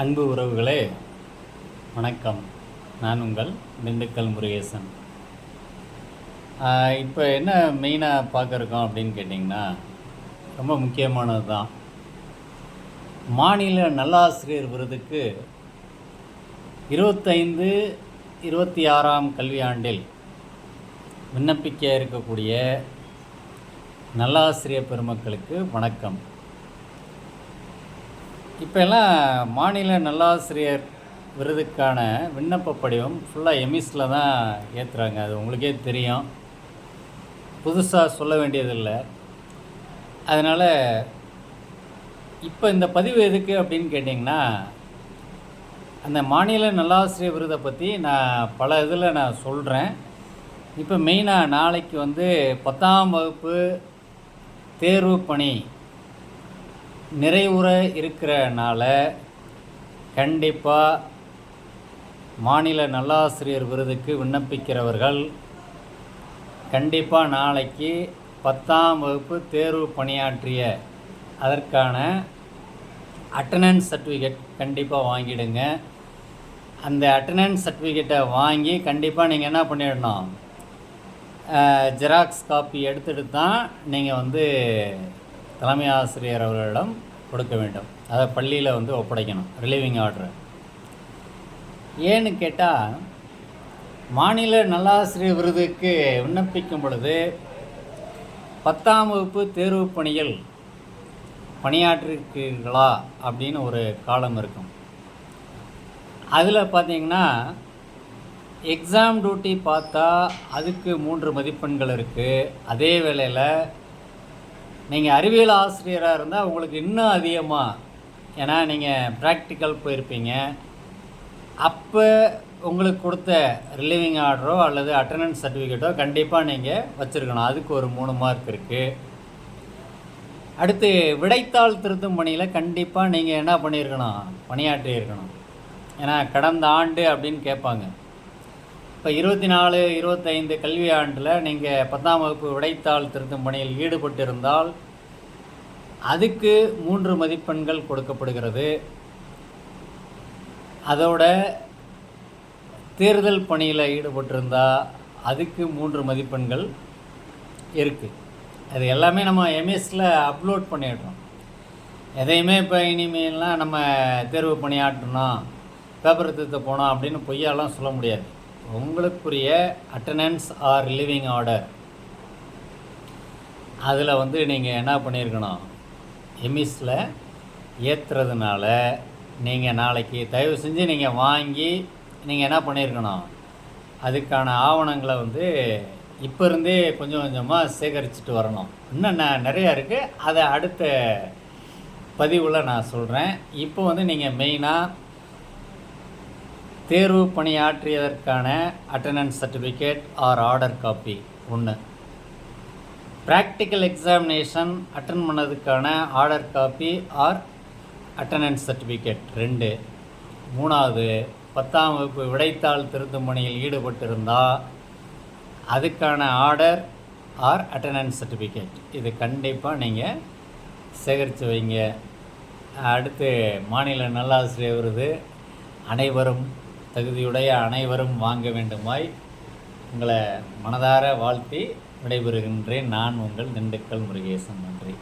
அன்பு உறவுகளே வணக்கம். நான் உங்கள் திண்டுக்கல் முருகேசன். இப்போ என்ன மெயினாக பார்க்குறோம் அப்படின்னு கேட்டிங்கன்னா ரொம்ப முக்கியமானது தான். மாநில நல்லாசிரியர் விருதுக்கு இருபத்தைந்து இருபத்தி ஆறாம் கல்வியாண்டில் விண்ணப்பிக்க இருக்கக்கூடிய நல்லாசிரியர் பெருமக்களுக்கு வணக்கம். இப்போ எல்லாம் மாநில நல்லாசிரியர் விருதுக்கான விண்ணப்ப படிவம் ஃபுல்லாக எமிஸில் தான் ஏற்றுறாங்க அது உங்களுக்கே தெரியும். புதுசாக சொல்ல வேண்டியதில்லை. அதனால் இப்போ இந்த பதிவு எதுக்கு அப்படின்னு கேட்டிங்கன்னா அந்த மாநில நல்லாசிரியர் விருதை பற்றி நான் பல இதில் நான் சொல்கிறேன் இப்போ மெயினாக நாளைக்கு வந்து பத்தாம் வகுப்பு தேர்வு பணி நிறைவுற இருக்கிறனால கண்டிப்பாக மாநில நல்லாசிரியர் விருதுக்கு விண்ணப்பிக்கிறவர்கள் கண்டிப்பாக நாளைக்கு பத்தாம் வகுப்பு தேர்வு பணியாற்றிய அதற்கான அட்டண்டன்ஸ் சர்டிஃபிகேட் கண்டிப்பாக வாங்கிடுங்க. அந்த அட்டண்டன்ஸ் சர்டிஃபிகேட்டை வாங்கி கண்டிப்பாக நீங்கள் என்ன பண்ணிடணும்? ஜெராக்ஸ் காப்பி எடுத்துகிட்டு தான் நீங்கள் வந்து தலைமை ஆசிரியர் அவர்களிடம் கொடுக்க வேண்டும். அதை பள்ளியில் வந்து ஒப்படைக்கணும். ரிலீவிங் ஆர்டர் ஏன்னு கேட்டால் மாநில நல்லாசிரியர் விருதுக்கு விண்ணப்பிக்கும் பொழுது பத்தாம் வகுப்பு தேர்வு பணியில் பணியாற்றிருக்கீர்களா அப்படின்னு ஒரு காலம் இருக்கும். அதில் பார்த்தீங்கன்னா எக்ஸாம் டியூட்டி பார்த்தா அதுக்கு மூன்று மதிப்பெண்கள் இருக்குது அதே வேளையில் நீங்கள் அறிவியல் ஆசிரியராக இருந்தால் உங்களுக்கு இன்னும் அதிகமாக ஏன்னா நீங்கள் ப்ராக்டிக்கல் போயிருப்பீங்க. அப்போ உங்களுக்கு கொடுத்த ரிலீவிங் ஆர்டரோ அல்லது அட்டண்டன்ஸ் சர்டிஃபிகேட்டோ கண்டிப்பாக நீங்கள் வச்சுருக்கணும். அதுக்கு ஒரு மூணு மார்க் இருக்குது அடுத்து விடைத்தாள் திருத்தும் பணியில் கண்டிப்பாக நீங்கள் என்ன பண்ணியிருக்கணும்? பணியாற்றி இருக்கணும் ஏன்னா கடந்த ஆண்டு அப்படின்னு கேட்பாங்க. இப்போ இருபத்தி நாலு இருபத்தைந்து கல்வியாண்டில் நீங்கள் பத்தாம் வகுப்பு விடைத்தாள் திருத்தும் பணியில் ஈடுபட்டிருந்தால் அதுக்கு மூன்று மதிப்பெண்கள் கொடுக்கப்படுகிறது. அதோட தேர்தல் பணியில் ஈடுபட்டிருந்தால் அதுக்கு மூன்று மதிப்பெண்கள் இருக்குது அது எல்லாமே நம்ம எம்எஸில் அப்லோட் பண்ணிடுறோம். எதையுமே இப்போ இனிமேலாம் நம்ம தேர்வு பணியாற்றணும் பேப்பர் திருத்த போனோம் அப்படின்னு பொய்யாலாம் சொல்ல முடியாது. உங்களுக்குரிய அட்டண்டன்ஸ் ஆர் லிவிங் ஆர்டர் அதில் வந்து நீங்கள் என்ன பண்ணியிருக்கணும் எமிஸில் ஏற்றுறதுனால நீங்கள் நாளைக்கு தயவு செஞ்சு நீங்கள் வாங்கி நீங்கள் என்ன பண்ணியிருக்கணும் அதுக்கான ஆவணங்களை வந்து இப்போ இருந்தே கொஞ்சம் கொஞ்சமாக சேகரிச்சுட்டு வரணும். இன்னும் நான் நிறையா இருக்குது அதை அடுத்த பதிவில் நான் சொல்கிறேன் இப்போ வந்து நீங்கள் மெயினாக தேர்வு பணியாற்றியதற்கான attendance certificate or order copy ஒன்று practical examination attend பண்ணதுக்கான order copy or attendance certificate ரெண்டு. மூணாவது பத்தாம் வகுப்பு விடைத்தாள் திருத்தும் பணியில் ஈடுபட்டிருந்தால் அதுக்கான ஆர்டர் ஆர் அட்டண்டன்ஸ் சர்டிஃபிகேட் இது கண்டிப்பாக நீங்கள் சேகரித்து வைங்க. அடுத்து மாநில நல்லாசிரியர் விருது அனைவரும் தகுதியுடைய அனைவரும் வாங்க வேண்டுமாய் உங்களை மனதார வாழ்த்தி விடைபெறுகின்றேன். நான் உங்கள் திண்டுக்கல் முருகேசன். நன்றி.